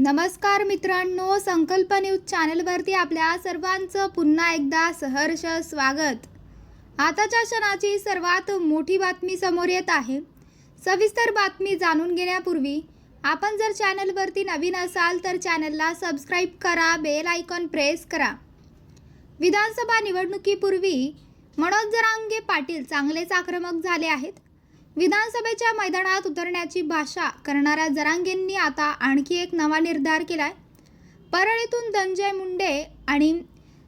नमस्कार मित्रांनो संकल्प न्यूज चॅनलवरती आपल्या सर्वांचं पुन्हा एकदा सहर्ष स्वागत. आताच्या क्षणाची सर्वात मोठी बातमी समोर येत आहे. सविस्तर बातमी जाणून घेण्यापूर्वी आपण जर चॅनलवरती नवीन असाल तर चॅनलला सबस्क्राईब करा बेल आयकॉन प्रेस करा. विधानसभा निवडणुकीपूर्वी मनोज जरांगे पाटील चांगलेच आक्रमक झाले आहेत. विधानसभेच्या मैदानात उतरण्याची भाषा करणाऱ्या जरांगेंनी आता आणखी एक नवा निर्धार केलाय. परळीतून धनंजय मुंडे आणि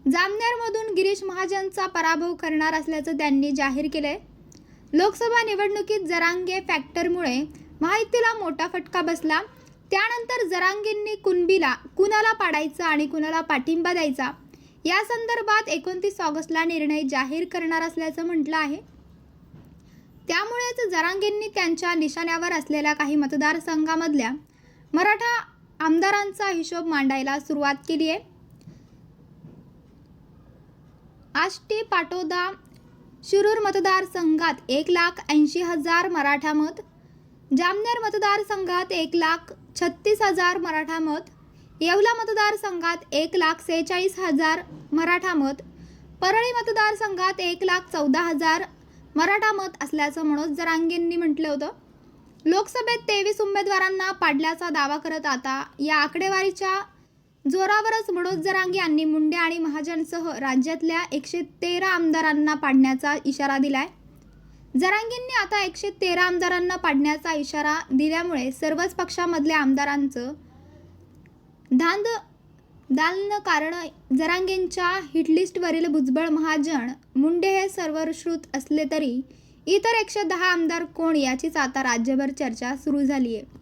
जामनेरमधून गिरीश महाजनचा पराभव करणार असल्याचं त्यांनी जाहीर केलंय. लोकसभा निवडणुकीत जरांगे फॅक्टरमुळे माहितीला मोठा फटका बसला. त्यानंतर जरांगेंनी कुणबीला कुणाला पाडायचा आणि कुणाला पाठिंबा द्यायचा या संदर्भात एकोणतीस ऑगस्टला निर्णय जाहीर करणार असल्याचं म्हटलं आहे. त्यामुळेच जरांगेंनी त्यांच्या निशाण्यावर असलेल्या काही मतदारसंघामधल्या मराठा आमदारांचा हिशोब मांडायला सुरुवात केली आहे. आष्टी पाटोदा शिरूर मतदारसंघात एक लाख ऐंशी हजार मराठा मत जामनेर मतदारसंघात एक लाख छत्तीस हजार मराठा मत येवला मतदारसंघात एक लाख सेहेचाळीस हजार मराठा मत परळी मतदारसंघात एक लाख चौदा हजार मराठा मत असल्याचं मनोज जरांगेंनी म्हटलं होतं. लोकसभेत तेवीस उमेदवारांना पाडल्याचा दावा करत आता या आकडेवारीच्या जोरावरच मनोज जरांगे यांनी मुंडे आणि महाजनसह राज्यातल्या एकशे तेरा आमदारांना पाडण्याचा इशारा दिलाय. जरांगेंनी आता एकशे तेरा आमदारांना पाडण्याचा इशारा दिल्यामुळे सर्वच पक्षामधल्या आमदारांचं धांद दालन कारण जरांगेंच्या हिटलिस्टवरील भुजबळ महाजन मुंडे हे सर्वश्रुत असले तरी इतर एकशे दहा आमदार कोण याचीच आता राज्यभर चर्चा सुरू झाली आहे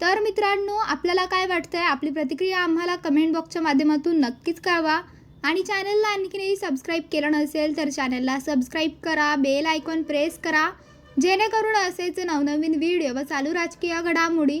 तर मित्रांनो आपल्याला काय वाटतंय? आपली प्रतिक्रिया आम्हाला कमेंट बॉक्सच्या माध्यमातून नक्कीच कळवा. आणि चॅनलला आणखीनही सबस्क्राईब केलं नसेल तर चॅनलला सबस्क्राईब करा बेल आयकॉन प्रेस करा. जेणेकरून असेच नवनवीन व्हिडिओ व चालू राजकीय घडामोडी